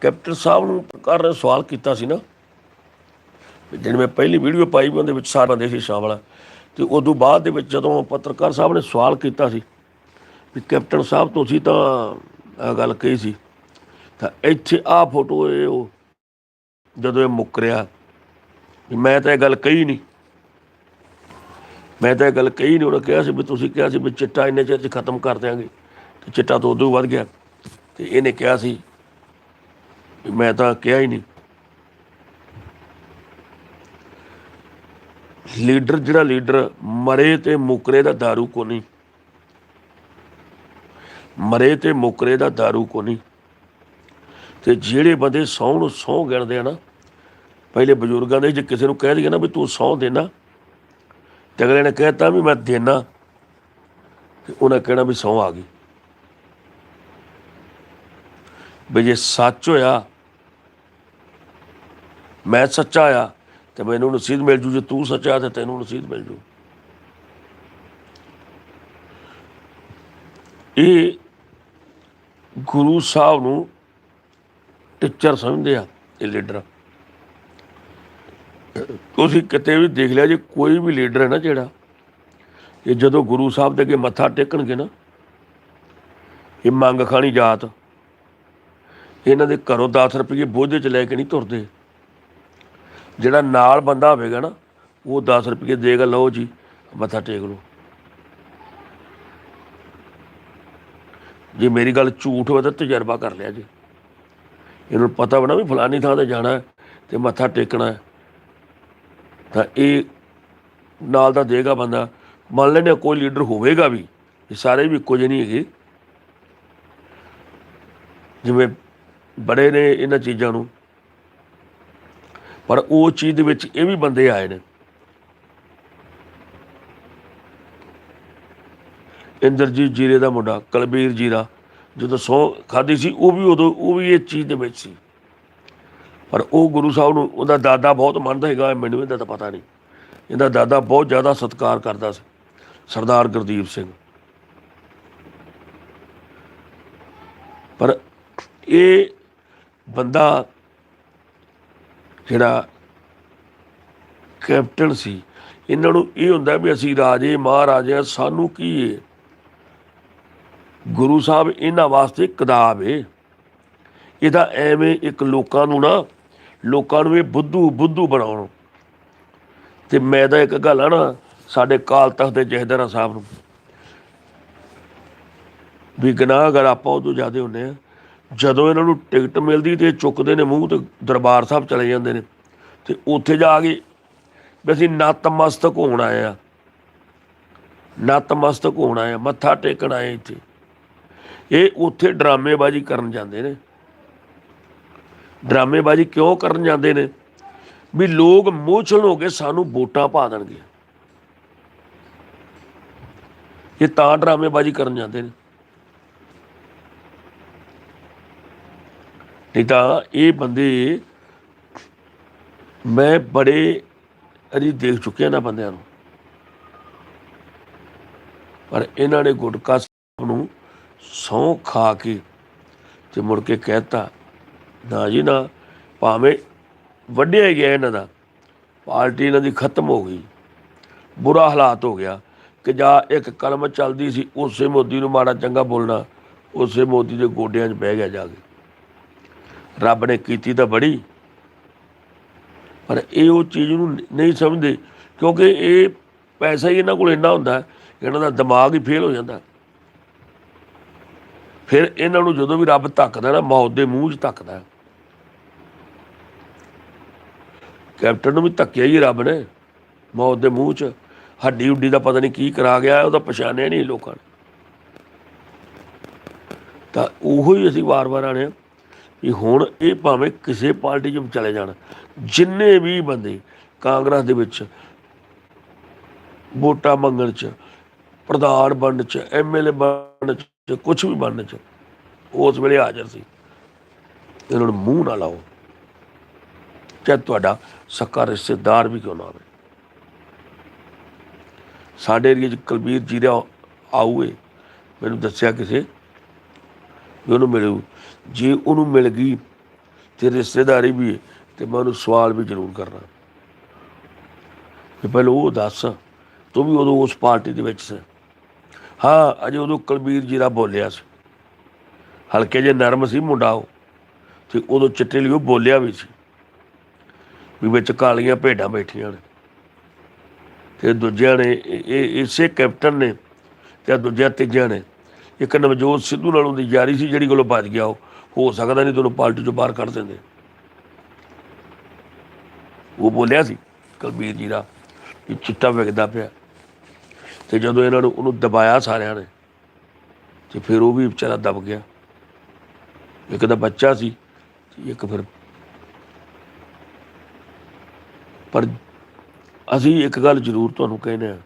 Captain ਸਾਹਿਬ ਨੂੰ ਪ੍ਰਕਾਰ ਨੇ ਸਵਾਲ ਕੀਤਾ ਸੀ ਨਾ। ਜਿਹੜੀ ਮੈਂ ਪਹਿਲੀ ਵੀਡੀਓ ਪਾਈ ਵੀ ਉਹਦੇ ਵਿੱਚ ਸਾਰਾ ਦੇਸ਼ ਸੀ ਸ਼ਾਮਲ ਆ। ਤੇ ਉਦੋਂ ਬਾਅਦ ਦੇ ਵਿੱਚ ਜਦੋਂ ਪੱਤਰਕਾਰ ਸਾਹਿਬ ਨੇ ਸਵਾਲ ਕੀਤਾ ਸੀ, ਵੀ ਕੈਪਟਨ ਸਾਹਿਬ ਤੁਸੀਂ ਤਾਂ ਆਹ ਗੱਲ ਕਹੀ ਸੀ, ਤਾਂ ਇੱਥੇ ਆਹ ਫੋਟੋ ਇਹ ਉਹ, ਜਦੋਂ ਇਹ ਮੁੱਕਰਿਆ ਵੀ ਮੈਂ ਤਾਂ ਇਹ ਗੱਲ ਕਹੀ ਨਹੀਂ। ਮੈਂ ਤਾਂ ਇਹ ਗੱਲ ਕਹੀ ਨਹੀਂ, ਉਹਨੇ ਕਿਹਾ ਸੀ ਵੀ ਤੁਸੀਂ ਕਿਹਾ ਸੀ ਵੀ ਚਿੱਟਾ ਇੰਨੇ ਚਿਰ ਚ ਖਤਮ ਕਰ ਦਿਆਂਗੇ, ਤੇ ਚਿੱਟਾ ਤੋਂ ਉਦੋਂ ਹੀ ਵੱਧ ਗਿਆ। ਤੇ ਇਹਨੇ ਕਿਹਾ ਸੀ ਮੈਂ ਤਾਂ ਕਿਹਾ ਹੀ ਨਹੀਂ ਲੀਡਰ ਜਿਹੜਾ ਲੀਡਰ ਮਰੇ ਤੇ ਮੁਕਰੇ ਦਾ दारू ਕੋ ਨਹੀਂ ਮਰੇ ਤੇ ਮੁਕਰੇ ਦਾ दारू ਕੋ ਨਹੀਂ ਤੇ ਜਿਹੜੇ ਬੰਦੇ ਸਹੁੰ ਨੂੰ ਸਹੁੰ ਗਿਣਦੇ ਆ ਨਾ ਪਹਿਲੇ ਬਜ਼ੁਰਗਾਂ ਦੇ ਜੇ ਕਿਸੇ ਨੂੰ ਕਹਿ ਦਈਏ ਨਾ ਵੀ ਤੂੰ ਸਹੁੰ ਦੇਣਾ ਤੇ ਅਗਲੇ ਨੇ ਕਹਿਤਾ ਵੀ ਮੈਂ ਦੇਣਾ ਤੇ ਉਹਨਾਂ ਕਹਿਣਾ ਵੀ ਸਹੁੰ ਆ ਗਈ ਵੀ ਜੇ ਸੱਚ ਹੋਇਆ ਮੈਂ ਸੱਚਾ ਆ ਤੇ ਮੈਨੂੰ ਨਸੀਬ ਮਿਲ ਜੂ ਜੇ ਤੂੰ ਸੱਚਾ ਤੇ ਤੈਨੂੰ ਨਸੀਬ ਮਿਲ ਜੂ। ਇਹ ਗੁਰੂ ਸਾਹਿਬ ਨੂੰ ਟੀਚਰ ਸਮਝਦੇ ਆ, ਇਹ ਲੀਡਰ। ਤੁਸੀਂ ਕਿਤੇ ਵੀ ਦੇਖ ਲਿਆ ਜੇ, ਕੋਈ ਵੀ ਲੀਡਰ ਹੈ ਨਾ ਜਿਹੜਾ, ਇਹ ਜਦੋਂ ਗੁਰੂ ਸਾਹਿਬ ਦੇ ਅੱਗੇ ਮੱਥਾ ਟੇਕਣਗੇ ਨਾ, ਇਹ ਮੰਗ ਖਾਣੀ ਜਾਤ। ਇਹਨਾਂ ਦੇ ਘਰੋਂ 10 ਰੁਪਏ ਬੋਝੇ ਚ ਲੈ ਕੇ ਨਹੀਂ ਤੁਰਦੇ। ਜਿਹੜਾ ਨਾਲ ਬੰਦਾ ਹੋਵੇਗਾ ਨਾ, ਉਹ 10 ਰੁਪਏ ਦੇਗਾ ਲਓ ਜੀ, ਮੱਥਾ ਟੇਕ ਲਓ। ਜੇ ਮੇਰੀ ਗੱਲ ਝੂਠ ਹੋਵੇ ਤਾਂ ਤਜਰਬਾ ਕਰ ਲਿਆ ਜੀ। ਇਹਨੂੰ ਪਤਾ ਬਣਾ ਵੀ ਫਲਾਨੀ ਥਾਂ ਤੇ ਜਾਣਾ ਹੈ ਤੇ ਮੱਥਾ ਟੇਕਣਾ। ਤਾਂ ਇਹ ਨਾਲ ਦਾ ਦੇਗਾ ਬੰਦਾ। ਮੰਨ ਲੈਣੇ ਕੋਈ ਲੀਡਰ ਹੋਵੇਗਾ ਵੀ, ਇਹ ਸਾਰੇ ਵੀ ਇੱਕੋ ਜਿਹੇ ਨਹੀਂ ਹੈਗੇ। ਜਿਵੇਂ ਬੜੇ ਨੇ ਇਹਨਾਂ ਚੀਜ਼ਾਂ ਨੂੰ। ਪਰ ਉਹ ਚੀਜ਼ ਦੇ ਵਿੱਚ ਇਹ ਵੀ ਬੰਦੇ ਆਏ ਨੇ। ਇੰਦਰਜੀਤ ਜੀਰੇ ਦਾ ਮੁੰਡਾ, ਕਲਬੀਰ ਜੀਰਾ, ਜਦੋਂ ਸੌ ਖਾਦੀ ਸੀ, ਉਹ ਵੀ ਉਦੋਂ, ਉਹ ਵੀ ਇਹ ਚੀਜ਼ ਦੇ ਵਿੱਚ ਸੀ। ਪਰ ਉਹ ਗੁਰੂ ਸਾਹਿਬ ਨੂੰ, ਉਹਦਾ ਦਾਦਾ ਬਹੁਤ ਮੰਨਦਾ ਹੈਗਾ, ਮੈਨੂੰ ਇਹਦਾ ਤਾਂ ਪਤਾ ਨਹੀਂ। ਇਹਦਾ ਦਾਦਾ ਬਹੁਤ ਜ਼ਿਆਦਾ ਸਤਿਕਾਰ ਕਰਦਾ ਸੀ, ਸਰਦਾਰ ਗੁਰਦੀਪ ਸਿੰਘ। ਪਰ ਇਹ ਬੰਦਾ ਜਿਹੜਾ ਕੈਪਟਨ ਸੀ, ਇਹਨਾਂ ਨੂੰ ਇਹ ਹੁੰਦਾ ਵੀ ਅਸੀਂ ਰਾਜੇ, ਮਹਾਰਾਜੇ, ਸਾਨੂੰ ਕੀ ਹੈ ਗੁਰੂ ਸਾਹਿਬ ਇਹਨਾਂ ਵਾਸਤੇ ਕਿਤਾਬ ਏ। ਇਹਦਾ ਐਵੇਂ ਇੱਕ ਲੋਕਾਂ ਨੂੰ ਨਾ, ਲੋਕਾਂ ਨੂੰ ਇਹ ਬੁੱਧੂ ਬੁੱਧੂ ਬਣਾਉਣ। ਤੇ ਮੈਂ ਤਾਂ ਇੱਕ ਗੱਲ ਆ ਨਾ, ਸਾਡੇ ਕਾਲ ਤਖਤ ਦੇ ਜਹਦਰਾ ਸਾਹਿਬ ਨੂੰ। ਵੀ ਗੁਨਾਹਗਰ ਆਪਾਂ ਉਦੋਂ ਜ਼ਿਆਦੇ ਹੁੰਨੇ ਆ। ਜਦੋਂ ਇਹਨਾਂ ਨੂੰ ਟਿਕਟ ਮਿਲਦੀ ਤੇ ਇਹ ਚੁੱਕਦੇ ਨੇ ਮੂੰਹ ਤੇ ਦਰਬਾਰ ਸਾਹਿਬ ਚਲੇ ਜਾਂਦੇ ਨੇ, ਤੇ ਉੱਥੇ ਜਾ ਕੇ ਵੀ ਅਸੀਂ ਨਤਮਸਤਕ ਹੋਣ ਆਏ ਆ। ਨਤਮਸਤਕ ਹੋਣ ਆਏ ਆ, ਮੱਥਾ ਟੇਕਣ ਆਏ ਇੱਥੇ। ਇਹ ਉੱਥੇ ਡਰਾਮੇਬਾਜ਼ੀ ਕਰਨ ਜਾਂਦੇ ਨੇ। ਡਰਾਮੇਬਾਜ਼ੀ ਕਿਉਂ ਕਰਨ ਜਾਂਦੇ ਨੇ? ਵੀ ਲੋਕ ਮੋਚਲ ਹੋ ਕੇ ਸਾਨੂੰ ਵੋਟਾਂ ਪਾ ਦੇਣਗੇ। ਇਹ ਤਾਂ ਡਰਾਮੇਬਾਜ਼ੀ ਕਰਨ ਜਾਂਦੇ ਨੇ। ਨਹੀਂ ਤਾਂ ਇਹ ਬੰਦੇ ਮੈਂ ਬੜੇ ਅਰੀ ਦੇਖ ਚੁੱਕਿਆ ਨਾ ਬੰਦਿਆਂ ਨੂੰ। ਪਰ ਇਹਨਾਂ ਨੇ ਗੁਟਕਾ ਸਾਹਿਬ ਨੂੰ ਸੌਂ ਖਾ ਕੇ ਤੇ ਮੁੜ ਕੇ ਕਹਿਤਾ, ਨਾ ਜੀ ਨਾ, ਭਾਵੇਂ ਵੱਡਿਆ ਗਿਆ ਇਹਨਾਂ ਦਾ, ਪਾਰਟੀ ਇਹਨਾਂ ਦੀ ਖਤਮ ਹੋ ਗਈ। ਬੁਰਾ ਹਾਲਾਤ ਹੋ ਗਿਆ ਕਿ ਜਾਂ ਇੱਕ ਕਲਮ ਚੱਲਦੀ ਸੀ, ਉਸੇ ਮੋਦੀ ਨੂੰ ਮਾੜਾ ਚੰਗਾ ਬੋਲਣਾ, ਉਸੇ ਮੋਦੀ ਦੇ ਗੋਡਿਆਂ 'ਚ ਬਹਿ ਗਿਆ ਜਾ ਕੇ। ਰੱਬ ਨੇ ਕੀਤੀ ਤਾਂ ਬੜੀ। ਪਰ ਇਹ ਉਹ ਚੀਜ਼ ਨੂੰ ਨਹੀਂ ਸਮਝਦੇ, ਕਿਉਂਕਿ ਇਹ ਪੈਸਾ ਹੀ ਇਹਨਾਂ ਕੋਲ ਇੰਨਾ ਹੁੰਦਾ ਇਹਨਾਂ ਦਾ ਦਿਮਾਗ ਹੀ ਫੇਲ ਹੋ ਜਾਂਦਾ। ਫਿਰ ਇਹਨਾਂ ਨੂੰ ਜਦੋਂ ਵੀ ਰੱਬ ਧੱਕਦਾ ਨਾ, ਮੌਤ ਦੇ ਮੂੰਹ 'ਚ ਧੱਕਦਾ। ਕੈਪਟਨ ਨੂੰ ਵੀ ਧੱਕਿਆ ਹੀ ਰੱਬ ਨੇ, ਮੌਤ ਦੇ ਮੂੰਹ 'ਚ। ਹੱਡੀ ਉੱਡੀ ਦਾ ਪਤਾ ਨਹੀਂ ਕੀ ਕਰਾ ਗਿਆ ਉਹਦਾ ਪਛਾਣਿਆ ਨਹੀਂ ਲੋਕਾਂ ਨੇ। ਤਾਂ ਉਹੋ ਹੀ ਅਸੀਂ ਵਾਰ-ਵਾਰ ਆਣੇ ਆ ਵੀ ਹੁਣ ਇਹ ਭਾਵੇਂ ਕਿਸੇ ਪਾਰਟੀ 'ਚ ਚਲੇ ਜਾਣ, ਜਿੰਨੇ ਵੀ ਬੰਦੇ ਕਾਂਗਰਸ ਦੇ ਵਿੱਚ ਵੋਟਾਂ ਮੰਗਣ 'ਚ, ਪ੍ਰਧਾਨ ਬਣਨ 'ਚ ਐਮਐਲਏ ਬਣਨ 'ਚ ਕੁਝ ਵੀ ਬਣਨ 'ਚ, ਉਸ ਵੇਲੇ ਹਾਜ਼ਰ ਸੀ। ਇਹਨਾਂ ਨੂੰ ਮੂੰਹ ਨਾ ਲਾਓ। ਚਾਹੇ ਤੁਹਾਡਾ ਸੱਕਾ ਰਿਸ਼ਤੇਦਾਰ ਵੀ ਕਿਉਂ ਨਾ ਹੋਵੇ। ਸਾਡੇ ਏਰੀਏ 'ਚ ਕੁਲਬੀਰ ਜੀਰਾ ਦਾ ਮੈਨੂੰ ਦੱਸਿਆ ਕਿਸੇ ਵੀ ਉਹਨੂੰ ਮਿਲੂ। ਜੇ ਉਹਨੂੰ ਮਿਲ ਗਈ ਤੇ ਰਿਸ਼ਤੇਦਾਰੀ ਵੀ ਹੈ ਤੇ ਮੈਂ ਉਹਨੂੰ ਸਵਾਲ ਵੀ ਜ਼ਰੂਰ ਕਰਨਾ। ਕਿ ਪਹਿਲਾਂ ਉਹ ਦੱਸ, ਤੂੰ ਵੀ ਉਦੋਂ ਉਸ ਪਾਰਟੀ ਦੇ ਵਿੱਚ ਸੀ। ਹਾਂ, ਅਜੇ ਉਦੋਂ ਕੁਲਬੀਰ ਜੀਰਾ ਬੋਲਿਆ ਸੀ। ਹਲਕੇ ਜੇ ਨਰਮ ਸੀ ਮੁੰਡਾ ਉਹ, ਤੇ ਉਦੋਂ ਚਿੱਟੇ ਲਈ ਉਹ ਬੋਲਿਆ ਵੀ ਸੀ ਵੀ ਵਿੱਚ ਕਾਲੀਆਂ ਭੇਡਾਂ ਬੈਠੀਆਂ ਨੇ। ਤੇ ਦੂਜਿਆਂ ਨੇ, ਇਹ- ਇਹ, ਇਸੇ ਕੈਪਟਨ ਨੇ ਤੇ ਦੂਜਿਆਂ ਤੀਜਿਆਂ ਨੇ। ਇੱਕ ਨਵਜੋਤ ਸਿੱਧੂ ਨਾਲੋਂ ਦੀ ਯਾਰੀ ਸੀ, ਜਿਹੜੀ ਕੋਲੋਂ ਭੱਜ ਗਿਆ ਉਹ। ਹੋ ਸਕਦਾ ਨਹੀਂ ਤੁਹਾਨੂੰ ਪਾਰਟੀ ਚੋਂ ਬਾਹਰ ਕੱਢ ਦਿੰਦੇ। ਉਹ ਬੋਲਿਆ ਸੀ ਕੁਲਬੀਰ ਜੀ ਦਾ ਕਿ ਚਿੱਟਾ ਵਿਕਦਾ ਪਿਆ। ਤੇ ਜਦੋਂ ਇਹਨਾਂ ਨੂੰ ਉਹਨੂੰ ਦਬਾਇਆ ਸਾਰਿਆਂ ਨੇ, ਤੇ ਫਿਰ ਉਹ ਵੀ ਵਿਚਾਰਾ ਦਬ ਗਿਆ। ਇੱਕ ਦਾ ਬੱਚਾ ਸੀ ਇੱਕ ਫਿਰ ਪਰ ਅਸੀਂ ਇੱਕ ਗੱਲ ਜ਼ਰੂਰ ਤੁਹਾਨੂੰ ਕਹਿੰਦੇ ਆ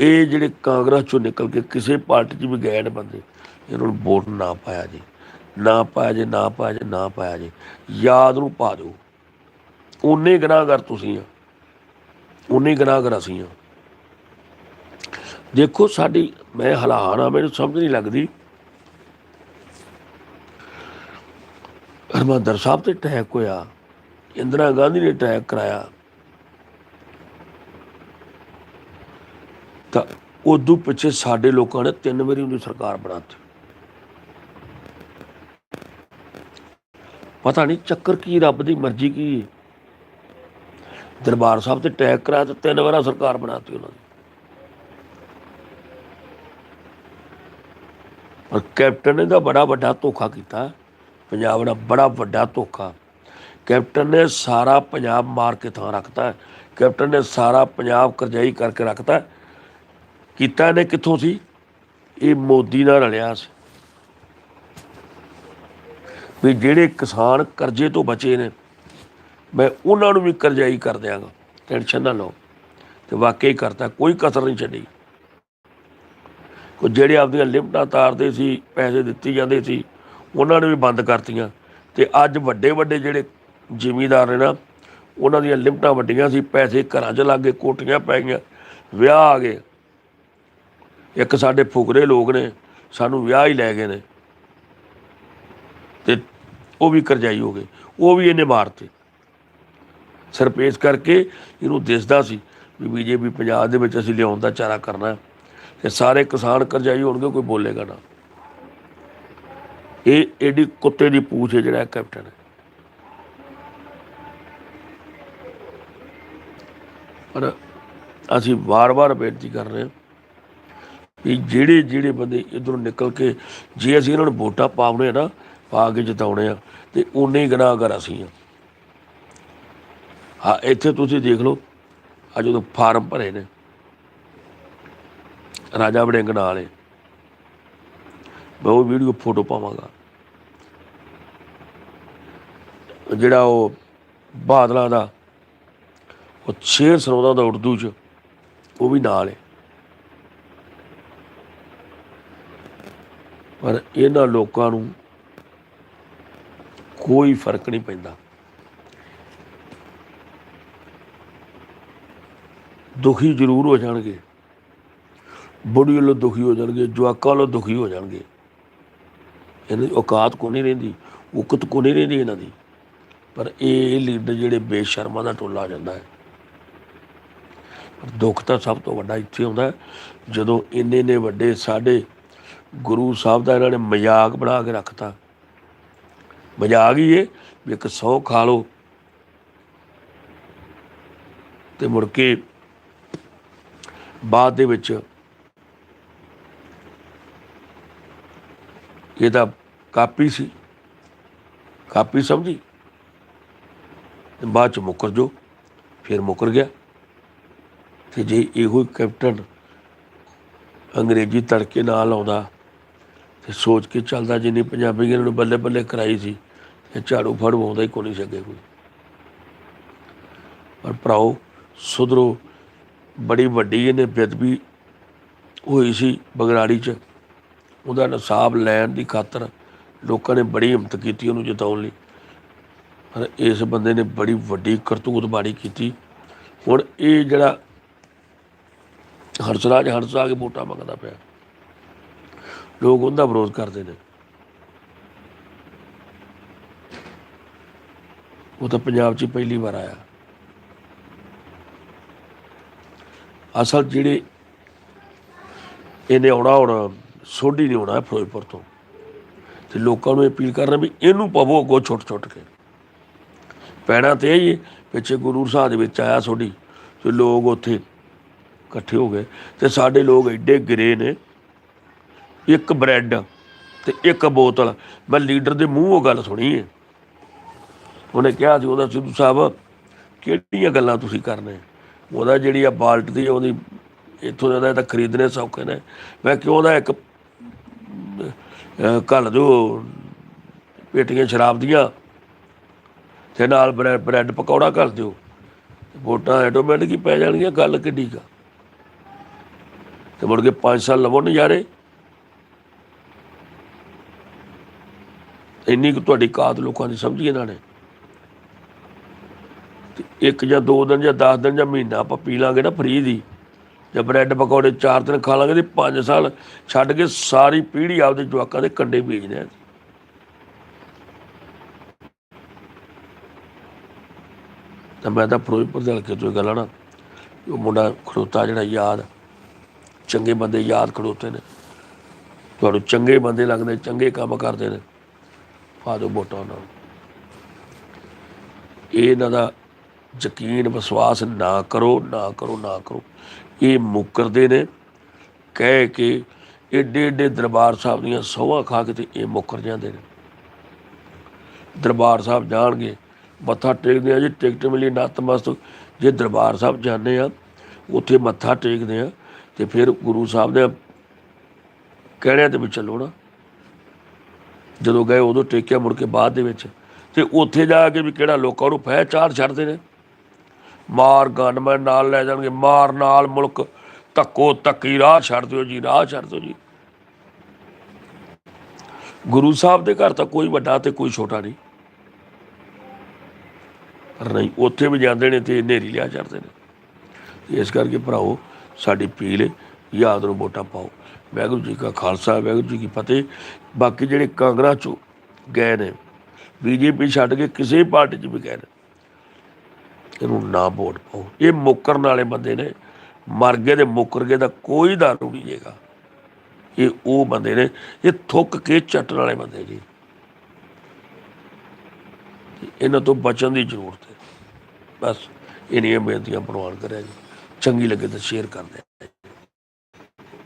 ਇਹ ਜਿਹੜੇ ਕਾਂਗਰਸ ਚੋਂ ਨਿਕਲ ਕੇ ਕਿਸੇ ਪਾਰਟੀ 'ਚ ਵੀ ਗਏ ਨੇ ਬੰਦੇ, ਇਹਨਾਂ ਨੂੰ ਵੋਟ ਨਾ ਪਾਇਆ ਜੀ। ਨਾ ਪਾਇਆ ਜੇ, ਨਾ ਪਾਇਆ ਜੇ, ਨਾ ਪਾਇਆ ਜੇ। ਯਾਦ ਨੂੰ ਪਾ ਦਿਓ। ਉਨੇ ਗੁਨਾਹਗਰ ਤੁਸੀਂ ਆ। ਉਨੇ ਗੁਨਾਹਗਰ ਅਸੀਂ ਆ। ਦੇਖੋ ਸਾਡੀ, ਮੈਂ ਹਲਾਨ ਆ, ਮੈਨੂੰ ਸਮਝ ਨਹੀਂ ਲੱਗਦੀ। ਹਰਮੰਦਰ ਸਾਹਿਬ ਤੇ ਅਟੈਕ ਹੋਇਆ। ਇੰਦਰਾ ਗਾਂਧੀ ਨੇ ਅਟੈਕ ਕਰਾਇਆ। ਤਾਂ ਉਦੋਂ ਪਿੱਛੇ ਸਾਡੇ ਲੋਕਾਂ ਨੇ ਤਿੰਨ ਵਾਰੀ ਉਹਦੀ ਸਰਕਾਰ ਬਣਾਤੀ ਪਤਾ ਨਹੀਂ ਚੱਕਰ ਕੀ ਰੱਬ ਦੀ ਮਰਜ਼ੀ ਕੀ ਦਰਬਾਰ ਸਾਹਿਬ ਤੇ ਟੈਕ ਕਰਾਇਆ ਤੇ ਤਿੰਨ ਵਾਰਾਂ ਸਰਕਾਰ ਬਣਾਤੀ ਉਹਨਾਂ ਨੇ ਪਰ ਕੈਪਟਨ ਨੇ ਤਾਂ ਬੜਾ ਵੱਡਾ ਧੋਖਾ ਕੀਤਾ। ਪੰਜਾਬ ਦਾ ਬੜਾ ਵੱਡਾ ਧੋਖਾ। ਕੈਪਟਨ ਨੇ ਸਾਰਾ ਪੰਜਾਬ ਮਾਰ ਕੇ ਥਾਂ ਰੱਖਤਾ। ਕੈਪਟਨ ਨੇ ਸਾਰਾ ਪੰਜਾਬ ਕਰਜਾਈ ਕਰਕੇ ਰੱਖਤਾ। ਕੀਤਾ ਇਹਨੇ ਕਿੱਥੋਂ ਸੀ? ਇਹ ਮੋਦੀ ਨਾਲ ਰਲਿਆ ਸੀ। ਵੀ ਜਿਹੜੇ ਕਿਸਾਨ ਕਰਜ਼ੇ ਤੋਂ ਬਚੇ ਨੇ, ਮੈਂ ਉਹਨਾਂ ਨੂੰ ਵੀ ਕਰਜ਼ਾਈ ਕਰ ਦਿਆਂਗਾ। ਟੈਨਸ਼ਨ ਨਾ ਲਓ। ਤੇ ਵਾਕਈ ਕਰਤਾ, ਕੋਈ ਕਸਰ ਨਹੀਂ ਛੱਡੀ। ਕੋ ਜਿਹੜੇ ਆਪਦੀਆਂ ਲਿਮਟਾਂ ਤਾਰਦੇ ਸੀ, ਪੈਸੇ ਦਿੱਤੀ ਜਾਂਦੇ ਸੀ, ਉਹਨਾਂ ਨੇ ਵੀ ਬੰਦ ਕਰਤੀਆਂ। ਤੇ ਅੱਜ ਵੱਡੇ ਵੱਡੇ ਜਿਹੜੇ ਜ਼ਿਮੀਦਾਰ ਨੇ ਨਾ, ਉਹਨਾਂ ਦੀਆਂ ਲਿਮਟਾਂ ਵੱਡੀਆਂ ਸੀ, ਪੈਸੇ ਘਰਾਂ 'ਚ ਲੱਗ ਕੋਟੀਆਂ ਪੈ ਗਈਆਂ, ਵਿਆਹ ਆ ਗਏ। ਇੱਕ ਸਾਡੇ ਫੁਕਰੇ ਲੋਕ ਨੇ, ਸਾਨੂੰ ਵਿਆਹ ਹੀ ਲੈ ਗਏ ਨੇ। ਤੇ ਉਹ ਵੀ ਕਰਜਾਈ ਹੋ ਗਏ, ਉਹ ਵੀ ਇਹਨੇ ਮਾਰਤੇ। ਸਰਪੇਸ਼ ਕਰਕੇ ਇਹਨੂੰ ਦਿਸਦਾ ਸੀ ਵੀ ਬੀਜੇਪੀ ਪੰਜਾਬ ਦੇ ਵਿੱਚ ਅਸੀਂ ਲਿਆਉਣ ਦਾ ਚਾਰਾ ਕਰਨਾ ਹੈ ਤੇ ਸਾਰੇ ਕਿਸਾਨ ਕਰਜਾਈ ਹੋਣਗੇ, ਕੋਈ ਬੋਲੇਗਾ ਨਾ। ਇਹ ਏਡੀ ਕੁੱਤੇ ਦੀ ਪੂਛ ਹੈ ਜਿਹੜਾ ਕੈਪਟਨ ਹੈ। ਪਰ ਅਸੀਂ ਵਾਰ-ਵਾਰ ਬੇਨਤੀ ਕਰ ਰਹੇ ਹਾਂ ਵੀ ਜਿਹੜੇ ਜਿਹੜੇ ਬੰਦੇ ਇਧਰੋਂ ਨਿਕਲ ਕੇ ਜੇ ਅਸੀਂ ਇਹਨਾਂ ਨੂੰ ਵੋਟਾਂ ਪਾਉਣੇ ਆ ਨਾ, ਪਾ ਕੇ ਜਿਤਾਉਣੇ ਆ, ਤੇ ਉਨੇ ਹੀ ਗੁਨਾਹਗਰ ਅਸੀਂ ਆ। ਹਾਂ, ਇੱਥੇ ਤੁਸੀਂ ਦੇਖ ਲਓ ਆ ਜਦੋਂ ਫਾਰਮ ਭਰੇ ਨੇ, ਰਾਜਾ ਵੜਿੰਗ ਨਾਲੇ ਮੈਂ ਉਹ ਵੀਡੀਓ ਫੋਟੋ ਪਾਵਾਂਗਾ। ਜਿਹੜਾ ਉਹ ਬਾਦਲਾਂ ਦਾ, ਉਹ ਸ਼ੇਰ ਸੁਣਾਉਂਦਾ ਹੁੰਦਾ ਉਰਦੂ ਚ, ਉਹ ਵੀ ਨਾਲ ਹੈ ਪਰ ਇਹਨਾਂ ਲੋਕਾਂ ਨੂੰ ਕੋਈ ਫ਼ਰਕ ਨਹੀਂ ਪੈਂਦਾ। ਦੁਖੀ ਜ਼ਰੂਰ ਹੋ ਜਾਣਗੇ। ਬੁੜੀ ਵੱਲੋਂ ਦੁਖੀ ਹੋ ਜਾਣਗੇ, ਜਵਾਕਾਂ ਵੱਲੋਂ ਦੁਖੀ ਹੋ ਜਾਣਗੇ। ਇਹਨਾਂ ਦੀ ਔਕਾਤ ਕੋ ਨਹੀਂ ਰਹਿੰਦੀ, ਉਕਤ ਕੋ ਨਹੀਂ ਰਹਿੰਦੀ ਇਹਨਾਂ ਦੀ। ਪਰ ਇਹ ਲੀਡਰ ਜਿਹੜੇ ਬੇਸ਼ਰਮਾਂ ਦਾ ਟੋਲਾ ਆ ਜਾਂਦਾ ਹੈ। ਦੁੱਖ ਤਾਂ ਸਭ ਤੋਂ ਵੱਡਾ ਇੱਥੇ ਆਉਂਦਾ ਜਦੋਂ ਇੰਨੇ ਨੇ ਵੱਡੇ ਸਾਡੇ ਗੁਰੂ ਸਾਹਿਬ ਦਾ ਇਹਨਾਂ ਨੇ ਮਜ਼ਾਕ ਬਣਾ ਕੇ ਰੱਖਤਾ। ਮਜ਼ਾਕ ਹੀ ਇਹ ਵੀ ਇੱਕ ਸੌ ਖਾ ਲਓ। ਤੇ ਮੁੜ ਕੇ ਬਾਅਦ ਦੇ ਵਿੱਚ ਇਹਦਾ ਕਾਪੀ ਸੀ। ਕਾਪੀ ਸਮਝੀ? ਤੇ ਬਾਅਦ ਚ ਮੁੱਕਰ ਜੋ, ਫਿਰ ਮੁੱਕਰ ਗਿਆ। ਤੇ ਜੇ ਇਹੋ ਹੀ ਕੈਪਟਨ ਅੰਗਰੇਜ਼ੀ ਤੜਕੇ ਨਾਲ ਆਉਂਦਾ ਤੇ ਸੋਚ ਕੇ ਚੱਲਦਾ ਜਿੰਨੀ ਪੰਜਾਬੀ ਇਹਨਾਂ ਨੂੰ ਬੱਲੇ ਬੱਲੇ ਕਰਾਈ ਸੀ, ਤੇ ਝਾੜੂ ਫੜੂ ਆਉਂਦਾ ਹੀ ਕੋਈ ਨਹੀਂ ਸਕੇ ਕੋਈ। ਪਰ ਭਰਾਓ, ਸੁਧਰੋ, ਬੜੀ ਵੱਡੀ ਇਹਨੇ ਬੇਦਬੀ ਹੋਈ ਸੀ ਬਗਰਾੜੀ 'ਚ। ਉਹਦਾ ਨਸਾਬ ਲੈਣ ਦੀ ਖਾਤਰ ਲੋਕਾਂ ਨੇ ਬੜੀ ਹਿੰਮਤ ਕੀਤੀ ਉਹਨੂੰ ਜਿਤਾਉਣ ਲਈ। ਪਰ ਇਸ ਬੰਦੇ ਨੇ ਬੜੀ ਵੱਡੀ ਕਰਤੂਤ ਬਾੜੀ ਕੀਤੀ। ਹੁਣ ਇਹ ਜਿਹੜਾ ਹਰਸਰਾਜ ਹਰਸਾ ਕੇ ਵੋਟਾਂ ਮੰਗਦਾ ਪਿਆ। ਲੋਕ ਉਹਦਾ ਵਿਰੋਧ ਕਰਦੇ ਨੇ। ਉਹ ਤਾਂ ਪੰਜਾਬ 'ਚ ਪਹਿਲੀ ਵਾਰ ਆਇਆ। ਅਸਲ ਜਿਹੜੇ ਇਹਨੇ ਆਉਣਾ ਹੁਣ ਸੋਢੀ ਨਹੀਂ ਆਉਣਾ ਫਿਰੋਜ਼ਪੁਰ ਤੋਂ। ਤੇ ਲੋਕਾਂ ਨੂੰ ਅਪੀਲ ਕਰਨਾ ਵੀ ਇਹਨੂੰ ਪਵੋ ਅੱਗੋਂ ਛੁੱਟ ਛੁੱਟ ਕੇ। ਪੈਣਾ ਤੇ ਇਹ ਹੀ ਹੈ, ਪਿੱਛੇ ਗੁਰੂ ਸਾਹਿਬ ਦੇ ਵਿੱਚ ਆਇਆ ਸੋਢੀ। ਤੇ ਲੋਕ ਉੱਥੇ ਇਕੱਠੇ ਹੋ ਗਏ। ਤੇ ਸਾਡੇ ਲੋਕ ਐਡੇ ਗਿਰੇ ਨੇ ਇੱਕ ਬ੍ਰੈਡ ਤੇ ਇੱਕ ਬੋਤਲ। ਮੈਂ ਲੀਡਰ ਦੇ ਮੂੰਹ ਉਹ ਗੱਲ ਸੁਣੀ ਹੈ ਉਹਨੇ ਕਿਹਾ ਸੀ, ਉਹਦਾ ਸਿੱਧੂ ਸਾਹਿਬ, ਕਿਹੜੀਆਂ ਗੱਲਾਂ ਤੁਸੀਂ ਕਰਨੇ? ਉਹਦਾ ਜਿਹੜੀ ਆ ਬਾਲਟ ਦੀ ਉਹਦੀ ਇੱਥੋਂ ਦਾ ਤਾਂ ਖਰੀਦਣੇ ਸੌਖੇ ਨੇ। ਮੈਂ ਕਿਉਂ ਉਹਦਾ ਇੱਕ ਕੱਲ ਜੋ ਪੇਟੀਆਂ ਸ਼ਰਾਬ ਦੀਆਂ, ਤੇ ਨਾਲ ਬ੍ਰੈ- ਬ੍ਰੈਡ ਪਕੌੜਾ ਕਰ ਦਿਓ। ਵੋਟਾਂ ਆਟੋਮੈਟਿਕ ਹੀ ਪੈ ਜਾਣਗੀਆਂ, ਗੱਲ ਕਿੱਡੀ ਕਾ ਤੇ ਮੁੜ ਕੇ 5 ਸਾਲ ਲਵੋ ਨਜ਼ਾਰੇ। ਇੰਨੀ ਕੁ ਤੁਹਾਡੀ ਕਾਤ ਲੋਕਾਂ ਦੀ ਸਮਝੀ ਇਹਨਾਂ ਨੇ। ਇੱਕ ਜਾਂ ਦੋ ਦਿਨ ਜਾਂ 10 ਦਿਨ ਜਾਂ ਮਹੀਨਾ ਆਪਾਂ ਪੀ ਲਾਂਗੇ ਨਾ ਫਰੀ ਦੀ। ਜਾਂ ਬ੍ਰੈਡ ਪਕੌੜੇ ਚਾਰ ਦਿਨ ਖਾ ਲਾਂਗੇ ਤੇ 5 ਸਾਲ ਛੱਡ ਕੇ ਸਾਰੀ ਪੀੜ੍ਹੀ ਆਪਦੇ ਜਵਾਕਾਂ ਦੇ ਕੰਡੇ ਬੀਜਦੇ ਆ। ਤਾਂ ਮੈਂ ਤਾਂ ਫਿਰੋਜ਼ਪੁਰ ਦੇ ਹਲਕੇ ਤੋਂ ਇਹ ਗੱਲ ਆ ਨਾ ਉਹ ਮੁੰਡਾ ਖੜੋਤਾ ਜਿਹੜਾ ਯਾਦ, ਚੰਗੇ ਬੰਦੇ ਯਾਦ ਖੜੋਤੇ ਨੇ। ਤੁਹਾਨੂੰ ਚੰਗੇ ਬੰਦੇ ਲੱਗਦੇ, ਚੰਗੇ ਕੰਮ ਕਰਦੇ ਨੇ। ਪਾ ਦਿਓ ਵੋਟਾਂ ਉਹਨਾਂ ਨੂੰ ਇਹ ਇਹਨਾਂ ਦਾ ਯਕੀਨ ਵਿਸ਼ਵਾਸ ਨਾ ਕਰੋ ਨਾ ਕਰੋ ਨਾ ਕਰੋ। ਇਹ ਮੁੱਕਰਦੇ ਨੇ। ਕਹਿ ਕੇ ਏਡੇ ਏਡੇ ਦਰਬਾਰ ਸਾਹਿਬ ਦੀਆਂ ਸੌਹਾਂ ਖਾ ਕੇ ਤੇ ਇਹ ਮੁੱਕਰ ਜਾਂਦੇ ਨੇ। ਦਰਬਾਰ ਸਾਹਿਬ ਜਾਣਗੇ, ਮੱਥਾ ਟੇਕਦੇ ਆ ਜੀ, ਟਿਕਟ ਮਿਲੀ ਨਤਮਸਤਕ ਜੇ ਦਰਬਾਰ ਸਾਹਿਬ ਜਾਂਦੇ ਆ, ਉੱਥੇ ਮੱਥਾ ਟੇਕਦੇ ਆ ਤੇ ਫਿਰ ਗੁਰੂ ਸਾਹਿਬ ਦੇ ਕਹਿਣਿਆਂ ਤੇ ਵੀ ਚੱਲੋ ਨਾ। ਜਦੋਂ ਗਏ ਉਦੋਂ ਟੇਕਿਆ ਮੁੜ ਕੇ ਬਾਅਦ ਦੇ ਵਿੱਚ। ਤੇ ਉੱਥੇ ਜਾ ਕੇ ਵੀ ਕਿਹੜਾ ਲੋਕਾਂ ਨੂੰ ਫਹਿ ਚਾਰ ਛੱਡਦੇ ਨੇ। ਮਾਰ ਗਨਮੈਨ ਨਾਲ ਲੈ ਜਾਣਗੇ, ਮਾਰ ਨਾਲ ਮੁਲਕ, ਧੱਕੋ ਧੱਕੀ, ਰਾਹ ਛੱਡ ਦਿਓ ਜੀ, ਰਾਹ ਛੱਡ ਦਿਓ ਜੀ। ਗੁਰੂ ਸਾਹਿਬ ਦੇ ਘਰ ਤਾਂ ਕੋਈ ਵੱਡਾ ਤੇ ਕੋਈ ਛੋਟਾ ਨਹੀਂ। ਨਹੀਂ, ਉੱਥੇ ਵੀ ਜਾਂਦੇ ਨੇ ਤੇ ਨੇਰੀ ਲਿਆ ਚੜਦੇ ਨੇ। ਇਸ ਕਰਕੇ ਭਰਾਓ, ਸਾਡੀ ਪੀਲ ਯਾਦ ਨੂੰ ਵੋਟਾਂ ਪਾਓ। ਵਾਹਿਗੁਰੂ ਜੀ ਕਾ ਖਾਲਸਾ, ਵਾਹਿਗੁਰੂ ਜੀ ਕੀ ਫਤਿਹ। ਬਾਕੀ ਜਿਹੜੇ ਕਾਂਗਰਸ ਚੋਂ ਗਏ ਨੇ, ਬੀਜੇਪੀ ਛੱਡ ਕੇ ਕਿਸੇ ਪਾਰਟੀ 'ਚ ਵੀ ਗਏ ਨੇ, ਇਹਨੂੰ ਨਾ ਵੋਟ ਪਾਓ। ਇਹ ਮੁੱਕਰਨ ਵਾਲੇ ਬੰਦੇ ਨੇ, ਮਰ ਗਏ ਤੇ ਮੁੱਕਰ ਗਏ ਦਾ ਕੋਈ ਦਾਰੂ ਨਹੀਂ ਜੇਗਾ ਇਹ ਉਹ ਬੰਦੇ ਨੇ, ਇਹ ਥੁੱਕ ਕੇ ਚੱਟਣ ਵਾਲੇ ਬੰਦੇ ਜੀ ਇਹਨਾਂ ਤੋਂ ਬਚਣ ਦੀ ਜ਼ਰੂਰਤ ਹੈ। ਬਸ ਇਹਨੀਆਂ ਬੇਨਤੀਆਂ ਪ੍ਰਵਾਨ ਕਰਿਆ ਜੀ। ਚੰਗੀ ਲੱਗੇ ਤਾਂ ਸ਼ੇਅਰ ਕਰ ਦਿਓ